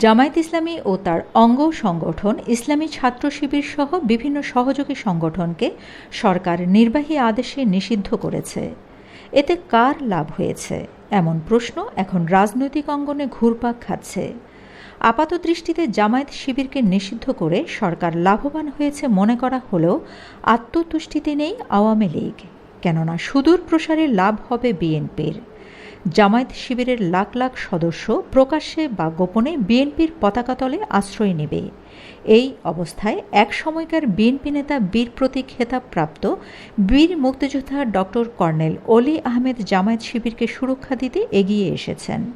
জামায়াত ইসলামী ও তার অঙ্গ সংগঠন ইসলামী ছাত্র শিবির সহ বিভিন্ন সহযোগী সংগঠনকে সরকার নির্বাহী আদেশে নিষিদ্ধ করেছে। এতে কার লাভ হয়েছে? এমন প্রশ্ন এখন রাজনৈতিক অঙ্গনে ঘুরপাক খাচ্ছে। আপাত দৃষ্টিতে জামায়াত শিবিরকে নিষিদ্ধ করে সরকার লাভবান হয়েছে মনে করা হলেও আত্মতুষ্টিতে নেই আওয়ামী লীগ। কেননা সুদূর প্রসারে লাভ হবে বিএনপির। জামায়াত শিবিরের লাখ লাখ সদস্য প্রকাশ্যে বা গোপনে বিএনপির পতাকাতলে আশ্রয় নেবে। এই অবস্থায় এক সময়কার বিএনপি নেতা বীর প্রতীক খেতাবপ্রাপ্ত বীর মুক্তিযোদ্ধা ডক্টর কর্নেল অলি আহমেদ জামায়াত শিবিরকে সুরক্ষা দিতে এগিয়ে এসেছেন।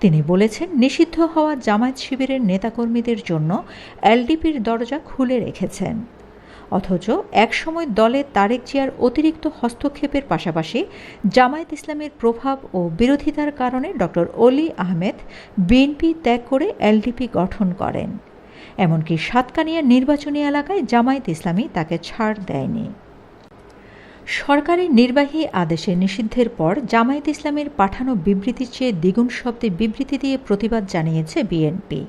তিনি বলেছেন, নিষিদ্ধ হওয়া জামায়াত শিবিরের নেতাকর্মীদের জন্য এলডিপির দরজা খুলে রেখেছেন। অথচ একসময় দলে তারেক জিয়ার অতিরিক্ত হস্তক্ষেপের পাশাপাশি জামায়াত ইসলামের প্রভাব ও বিরোধিতার কারণে ডক্টর অলি আহমেদ বিএনপি ত্যাগ করে এলডিপি গঠন করেন। এমনকি সাতকানিয়া নির্বাচনী এলাকায় জামায়াত ইসলামী তাকে ছাড় দেয়নি। সরকারি নির্বাহী আদেশে নিষিদ্ধের পর জামায়াত ইসলামের পাঠানো বিবৃতির চেয়ে দ্বিগুণ শব্দে বিবৃতি দিয়ে প্রতিবাদ জানিয়েছে বিএনপি।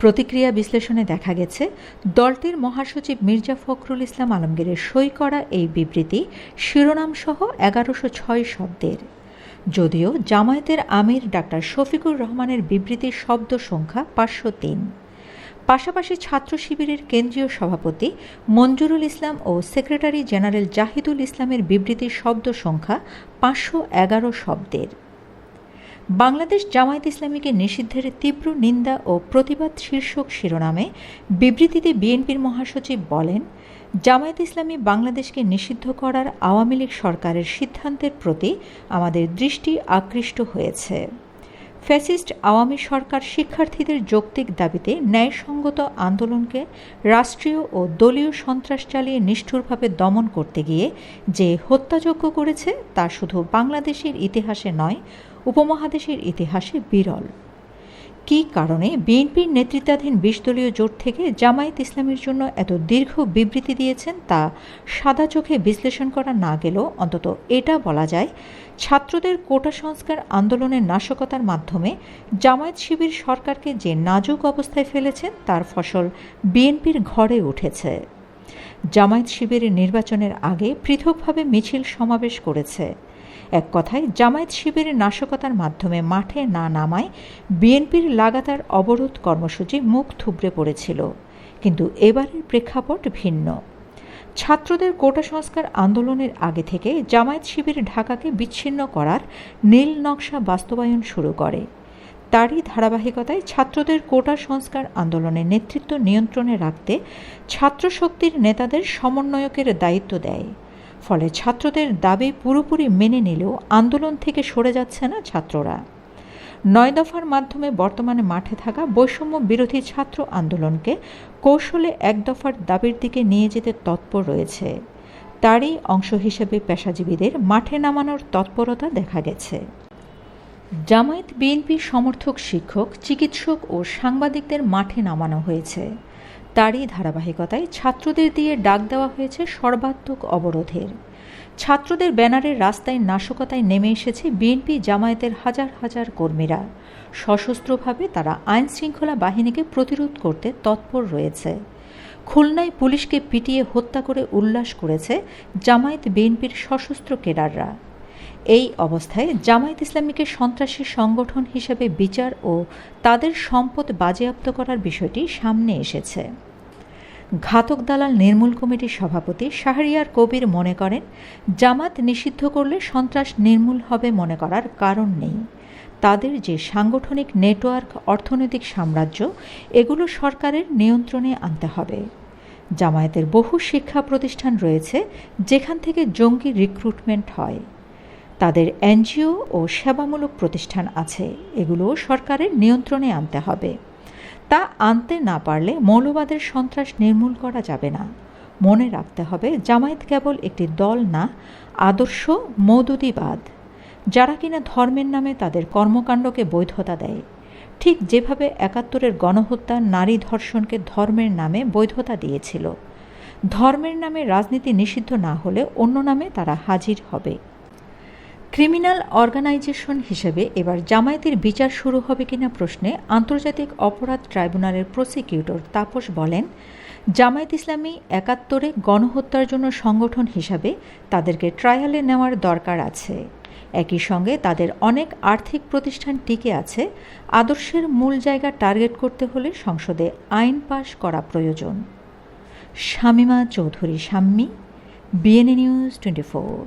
প্রতিক্রিয়া বিশ্লেষণে দেখা গেছে, দলটির মহাসচিব মির্জা ফখরুল ইসলাম আলমগীরের সই করা এই বিবৃতি শিরোনামসহ এগারোশো ছয় শব্দের। যদিও জামায়াতের আমির ডাক্তার শফিকুর রহমানের বিবৃতির শব্দ সংখ্যা পাঁচশো তিন। পাশাপাশি ছাত্র শিবিরের কেন্দ্রীয় সভাপতি মঞ্জুরুল ইসলাম ও সেক্রেটারি জেনারেল জাহিদুল ইসলামের বিবৃতির শব্দ সংখ্যা পাঁচশো এগারো শব্দের। বাংলাদেশ জামায়াত ইসলামীকে নিষিদ্ধের তীব্র নিন্দা ও প্রতিবাদ শীর্ষক শিরোনামে বিবৃতিতে বিএনপির মহাসচিব বলেন, জামায়াত ইসলামী বাংলাদেশকে নিষিদ্ধ করার আওয়ামী লীগ সরকারের সিদ্ধান্তের প্রতি আমাদের দৃষ্টি আকৃষ্ট হয়েছে। ফ্যাসিস্ট আওয়ামী সরকার শিক্ষার্থীদের যৌক্তিক দাবিতে ন্যায়সঙ্গত আন্দোলনকে রাষ্ট্রীয় ও দলীয় সন্ত্রাস চালিয়ে নিষ্ঠুরভাবে দমন করতে গিয়ে যে হত্যাযজ্ঞ করেছে তা শুধু বাংলাদেশের ইতিহাসে নয়, উপমহাদেশের ইতিহাসে বিরল। কি কারণে বিএনপির নেতৃত্বাধীন বিশ দলীয় জোট থেকে জামায়াত ইসলামের জন্য এত দীর্ঘ বিবৃতি দিয়েছেন তা সাদা চোখে বিশ্লেষণ করা না গেলেও অন্তত এটা বলা যায়, ছাত্রদের কোটা সংস্কার আন্দোলনের নাশকতার মাধ্যমে জামায়াত শিবির সরকারকে যে নাজুক অবস্থায় ফেলেছেন তার ফসল বিএনপির ঘরে উঠেছে। জামায়াত শিবিরের নির্বাচনের আগে পৃথকভাবে মিছিল সমাবেশ করেছে। এক কথায়, জামায়াত শিবিরের নাশকতার মাধ্যমে মাঠে না নামায় বিএনপির লাগাতার অবরোধ কর্মসূচি মুখ থুবড়ে পড়েছিল। কিন্তু এবারের প্রেক্ষাপট ভিন্ন। ছাত্রদের কোটা সংস্কার আন্দোলনের আগে থেকে জামায়াত শিবির ঢাকাকে বিচ্ছিন্ন করার নীল নকশা বাস্তবায়ন শুরু করে। তারই ধারাবাহিকতায় ছাত্রদের কোটা সংস্কার আন্দোলনের নেতৃত্ব নিয়ন্ত্রণে রাখতে ছাত্র শক্তির নেতাদের সমন্বয়কের দায়িত্ব দেয়। ফলে ছাত্রদের দাবি পুরোপুরি মেনে নিলেও আন্দোলন থেকে সরে যাচ্ছে না ছাত্ররা। নয় দফার মাধ্যমে বর্তমানে মাঠে থাকা বৈষম্য বিরোধী ছাত্র আন্দোলনকে কৌশলে এক দফার দাবির দিকে নিয়ে যেতে তৎপর রয়েছে। তারই অংশ হিসেবে পেশাজীবীদের মাঠে নামানোর তৎপরতা দেখা গেছে। জামায়াত বিএনপি সমর্থক, শিক্ষক, চিকিৎসক ও সাংবাদিকদের মাঠে নামানো হয়েছে। তারই ধারাবাহিকতায় ছাত্রদের দিয়ে ডাক দেওয়া হয়েছে সর্বাত্মক অবরোধের। ছাত্রদের ব্যানারের রাস্তায় নাশকতায় নেমে এসেছে বিএনপি জামায়াতের হাজার হাজার কর্মীরা। সশস্ত্রভাবে তারা আইন শৃঙ্খলা বাহিনীকে প্রতিরোধ করতে তৎপর রয়েছে। খুলনায় পুলিশকে পিটিয়ে হত্যা করে উল্লাস করেছে জামায়াত বিএনপির সশস্ত্র কেডাররা। এই অবস্থায় জামায়াত ইসলামীকে সন্ত্রাসী সংগঠন হিসেবে বিচার ও তাদের সম্পদ বাজেয়াপ্ত করার বিষয়টি সামনে এসেছে। ঘাতক দালাল নির্মূল কমিটির সভাপতি শাহরিয়ার কবির মনে করেন, জামাত নিষিদ্ধ করলে সন্ত্রাস নির্মূল হবে মনে করার কারণ নেই। তাদের যে সাংগঠনিক নেটওয়ার্ক, অর্থনৈতিক সাম্রাজ্য, এগুলো সরকারের নিয়ন্ত্রণে আনতে হবে। জামায়াতের বহু শিক্ষা প্রতিষ্ঠান রয়েছে, যেখান থেকে জঙ্গি রিক্রুটমেন্ট হয়। তাদের এনজিও ও সেবামূলক প্রতিষ্ঠান আছে। এগুলো সরকারের নিয়ন্ত্রণে আনতে হবে। তা আনতে না পারলে মৌলবাদের সন্ত্রাস নির্মূল করা যাবে না। মনে রাখতে হবে, জামায়াত কেবল একটি দল না, আদর্শ মৌদুদিবাদ। যারা কিনা ধর্মের নামে তাদের কর্মকাণ্ডকে বৈধতা দেয়, ঠিক যেভাবে একাত্তরের গণহত্যা নারী ধর্ষণকে ধর্মের নামে বৈধতা দিয়েছিল। ধর্মের নামে রাজনীতি নিষিদ্ধ না হলে অন্য নামে তারা হাজির হবে। ক্রিমিনাল অর্গানাইজেশন হিসেবে এবার জামায়াতের বিচার শুরু হবে কিনা প্রশ্নে আন্তর্জাতিক অপরাধ ট্রাইব্যুনালের প্রসিকিউটর তাপস বলেন, জামায়াত ইসলামী একাত্তরে গণহত্যার জন্য সংগঠন হিসাবে তাদেরকে ট্রায়ালে নেওয়ার দরকার আছে। একই সঙ্গে তাদের অনেক আর্থিক প্রতিষ্ঠান টিকে আছে, আদর্শের মূল জায়গা টার্গেট করতে হলে সংসদে আইন পাশ করা প্রয়োজন। Shamima Chowdhury, Shammi, BNA news twenty four.